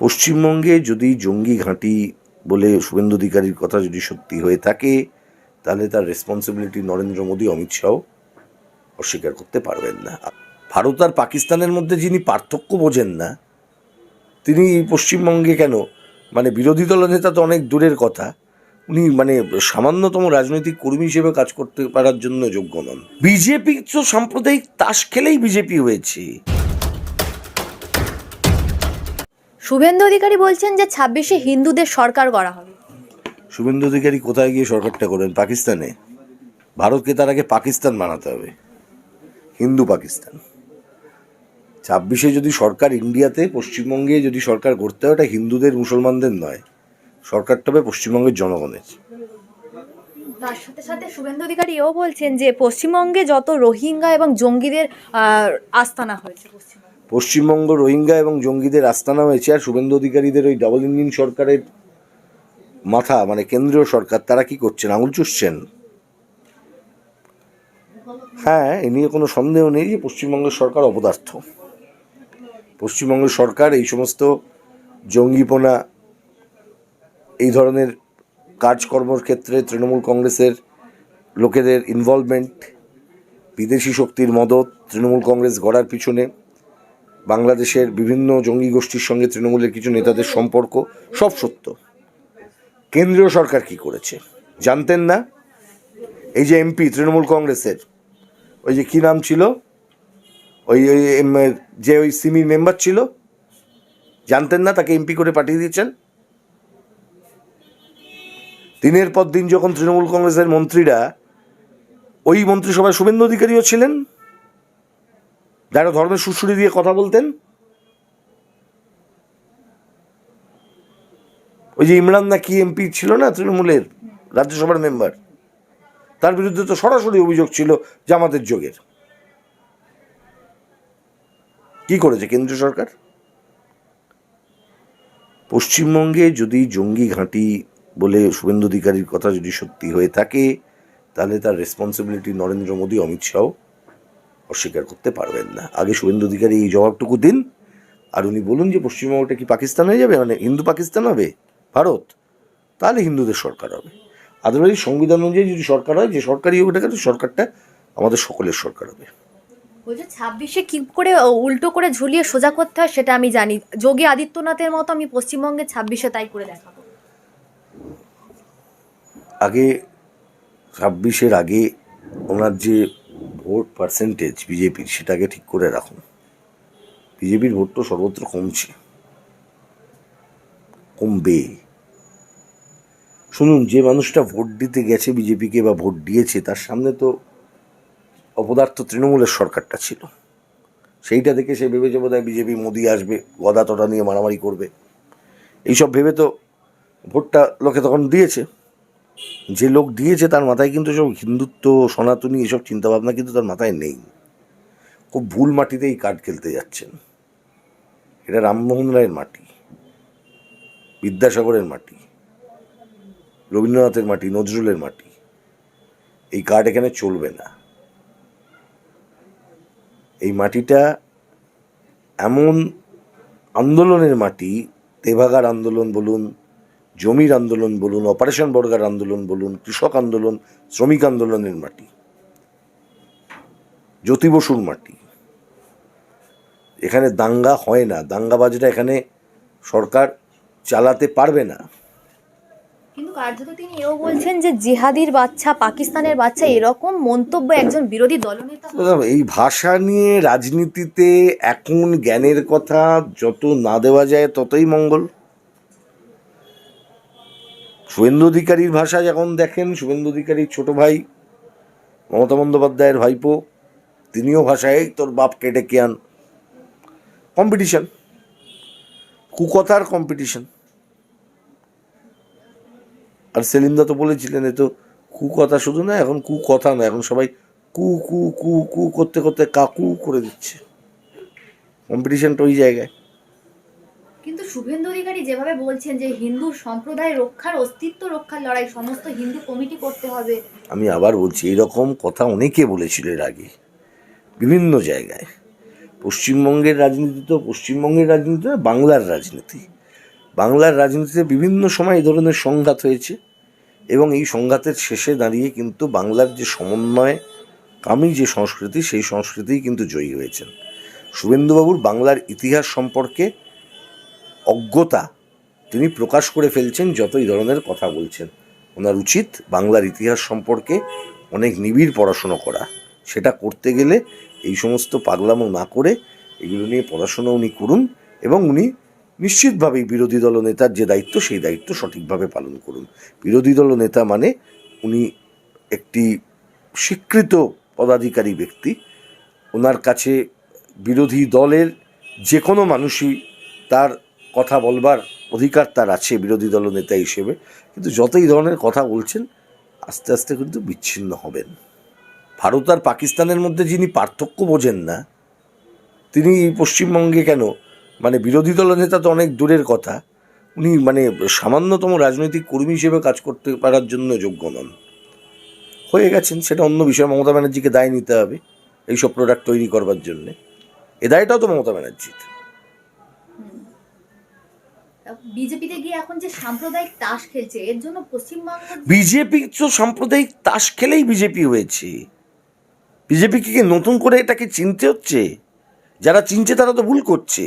পশ্চিমবঙ্গে যদি জঙ্গি ঘাঁটি বলে শুভেন্দু অধিকারীর কথা যদি সত্যি হয়ে থাকে, তাহলে তার রেসপন্সিবিলিটি নরেন্দ্র মোদী, অমিত শাহ অস্বীকার করতে পারবেন না। ভারত আর পাকিস্তানের মধ্যে যিনি পার্থক্য বোঝেন না, তিনি পশ্চিমবঙ্গে কেন? মানে বিরোধী দলনেতা তো অনেক দূরের কথা, উনি মানে সামান্যতম রাজনৈতিক কর্মী হিসেবে কাজ করতে পারার জন্য যোগ্য নন। বিজেপি তো সাম্প্রদায়িক তাস খেলেই বিজেপি হয়েছে। শুভেন্দু অধিকারী বলছেন যে ছাব্বিশে হিন্দুদের সরকার করা হবে। শুভেন্দু অধিকারী কোথায় গিয়ে সরকারটা করেন পাকিস্তানে? ভারতকে তার আগে পাকিস্তান বানাতে হবে। হিন্দু পাকিস্তান। ছাব্বিশে যদি সরকার ইন্ডিয়াতে পশ্চিমবঙ্গে যদি সরকার করতে হয় ওটা হিন্দুদের মুসলমানদের নয়। সরকারটা হবে পশ্চিমবঙ্গের জনগণের। তার সাথে সাথে শুভেন্দু অধিকারী এও বলছেন যে পশ্চিমবঙ্গে যত রোহিঙ্গা এবং জঙ্গিদের আস্তানা হয়েছে পশ্চিমবঙ্গে। পশ্চিমবঙ্গ রোহিঙ্গা এবং জঙ্গিদের আস্তানা হয়েছে আর শুভেন্দু অধিকারীদের ওই ডাবল ইঞ্জিন সরকারের মাথা মানে কেন্দ্রীয় সরকার, তারা কি করছেন? আঙুল চুষছেন? হ্যাঁ এ নিয়ে কোনো সন্দেহ নেই যে পশ্চিমবঙ্গের সরকার অপদার্থ। পশ্চিমবঙ্গের সরকার এই সমস্ত জঙ্গিপনা, এই ধরনের কাজকর্মর ক্ষেত্রে তৃণমূল কংগ্রেসের লোকেদের ইনভলভমেন্ট বিদেশি শক্তির মদত, তৃণমূল কংগ্রেস গড়ার পিছনে বাংলাদেশের বিভিন্ন জঙ্গি গোষ্ঠীর সঙ্গে তৃণমূলের কিছু নেতাদের সম্পর্ক সব সত্য। কেন্দ্রীয় সরকার কি করেছে? জানতেন না? এই যে এমপি, তৃণমূল কংগ্রেসের, ওই যে কি নাম ছিল? ওই ওই যে ওই সিমির মেম্বার ছিল? জানতেন না? তাকে এমপি করে পাঠিয়ে দিয়েছেন? দিনের পর দিন যখন তৃণমূল কংগ্রেসের মন্ত্রীরা, ওই মন্ত্রিসভায় শুভেন্দু অধিকারীও ছিলেন? যারা ধর্মের সুশ্রী দিয়ে কথা বলতেন? ওই যে ইমরান না কি এমপি ছিল না, তৃণমূলের রাজ্যসভার মেম্বার? তার বিরুদ্ধে তো সরাসরি অভিযোগ ছিল জামাতের যোগের। কি করেছে কেন্দ্রীয় সরকার? পশ্চিমবঙ্গে যদি জঙ্গি ঘাঁটি বলে শুভেন্দু অধিকারীর কথা যদি সত্যি হয়ে থাকে, তাহলে তার রেসপন্সিবিলিটি নরেন্দ্র মোদী, অমিত শাহ। অস্বীকার করতে পারবেন না। আগে শুভেন্দু অধিকারী এই জবাবটুকু দিন আর উনি বলুন যে পশ্চিমবঙ্গটা কি পাকিস্তান হয়ে যাবে? মানে হিন্দু পাকিস্তান হবে? ভারত? তাহলে হিন্দুদের সরকার হবে। আদারওয়াইজ সংবিধান অনুযায়ী যদি সরকার হয় যে সরকারই হোক না সরকারটা আমাদের সকলের সরকার হবে। বলছে ছাব্বিশে কি করে উল্টো করে ঝুলিয়ে সোজা করতে হয় সেটা আমি জানি। যোগী আদিত্যনাথের মতো আমি পশ্চিমবঙ্গে ছাব্বিশে তাই করে দেখাবো। আগে ছাব্বিশের আগে ওনার যে ভোট পার্সেন্টেজ বিজেপির, সেটাকে ঠিক করে রাখুন। বিজেপির ভোট তো সর্বত্র কমছে। কমবে। শুনুন, যে মানুষটা ভোট দিতে গেছে বিজেপিকে বা ভোট দিয়েছে, তার সামনে তো অপদার্থ তৃণমূলের সরকারটা ছিল। সেইটা দেখে সে ভেবেছে বোধ হয় বিজেপি মোদি আসবে গদা টদা নিয়ে মারামারি করবে। এইসব ভেবে তো ভোটটা লোকে তখন দিয়েছে। যে লোক দিয়েছে তার মাথায় কিন্তু সব হিন্দুত্ব, সনাতনী এসব চিন্তাভাবনা কিন্তু তার মাথায় নেই। খুব ভুল মাটিতেই কার্ড খেলতে যাচ্ছেন। এটা রামমোহন রায়ের মাটি, বিদ্যাসাগরের মাটি, রবীন্দ্রনাথের মাটি, নজরুলের মাটি। এই কার্ড এখানে চলবে না। এই মাটিটা এমন আন্দোলনের মাটি, তেভাগার আন্দোলন বলুন জমির আন্দোলন বলুন অপারেশন বর্গার আন্দোলন বলুন কৃষক আন্দোলন শ্রমিক আন্দোলনের মাটি জ্যোতি বসুর মাটি। এখানে দাঙ্গা হয় না দাঙ্গাবাজরা এখানে সরকার চালাতে পারবে না। কিন্তু কার্যত তিনি এও বলছেন যে জিহাদির বাচ্চা পাকিস্তানের বাচ্চা এরকম মন্তব্য একজন বিরোধী দলনেতা এই ভাষা নিয়ে রাজনীতিতে এখন জ্ঞানের কথা যত না দেওয়া যায় ততই মঙ্গল। শুভেন্দু অধিকারীর ভাষা যখন দেখেন, শুভেন্দু অধিকারীর ছোট ভাই মমতা বন্দ্যোপাধ্যায়ের ভাইপো, তিনিও ভাষায়, তোর বাপ কেটে কে আন কম্পিটিশন কুকথার কম্পিটিশন আর সেলিমদা তো বলেছিলেন, এ তো কুকথা শুধু না, এখন কুকথা না, এখন সবাই কু কু কু কু করতে করতে কাকু করে দিচ্ছে। কম্পিটিশনটা ওই জায়গায়। কিন্তু শুভেন্দু অধিকারী যেভাবে বলছেন যে হিন্দু সম্প্রদায় রক্ষার, অস্তিত্ব রক্ষার লড়াই, সমস্ত হিন্দু কমিটি করতে হবে। আমি আবার বলছি এরকম কথা অনেকে বলেছিল এর আগে, বিভিন্ন জায়গায়। পশ্চিমবঙ্গের রাজনীতি তো, পশ্চিমবঙ্গের রাজনীতি না, বাংলার রাজনীতি। বাংলার রাজনীতিতে বিভিন্ন সময় এই ধরনের সংঘাত হয়েছে এবং এই সংঘাতের শেষে দাঁড়িয়ে কিন্তু বাংলার যে সমন্বয় কামী যে সংস্কৃতি, সেই সংস্কৃতিই কিন্তু জয়ী হয়েছেন। শুভেন্দুবাবুর বাংলার ইতিহাস সম্পর্কে অজ্ঞতা তিনি প্রকাশ করে ফেলছেন যত এই ধরনের কথা বলছেন। ওনার উচিত বাংলার ইতিহাস সম্পর্কে অনেক নিবিড় পড়াশুনো করা। সেটা করতে গেলে এই সমস্ত পাগলামো না করে এগুলো নিয়ে পড়াশোনা উনি করুন এবং উনি নিশ্চিতভাবেই বিরোধী দল নেতার যে দায়িত্ব, সেই দায়িত্ব সঠিকভাবে পালন করুন। বিরোধী দল নেতা মানে উনি একটি স্বীকৃত পদাধিকারী ব্যক্তি। ওনার কাছে বিরোধী দলের যে কোনো মানুষই তার কথা বলবার অধিকার তার আছে বিরোধী দল নেতা হিসেবে। কিন্তু যতই ধরনের কথা বলছেন, আস্তে আস্তে কিন্তু বিচ্ছিন্ন হবেন। ভারত আর পাকিস্তানের মধ্যে যিনি পার্থক্য বোঝেন না, তিনি পশ্চিমবঙ্গে কেন? মানে বিরোধী দল নেতা তো অনেক দূরের কথা। উনি মানে সামান্যতম রাজনৈতিক কর্মী হিসেবে কাজ করতে পারার জন্য যোগ্য নন। হয়ে গেছেন, সেটা অন্য বিষয়। মমতা ব্যানার্জিকে দায় নিতে হবে, এইসব প্রোডাক্ট তৈরি করবার জন্যে। এ দায়টাও তো মমতা ব্যানার্জির। বিজেপিতে গিয়ে এখন যে সাম্প্রদায়িক তাস খেলছে, এর জন্য পশ্চিমবঙ্গ বিজেপি তো সাম্প্রদায়িক তাস খেলেই বিজেপি হয়েছে। বিজেপিকে কি নতুন করে এটাকে চিনতে হচ্ছে? যারা চিনছে তারা তো ভুল করছে।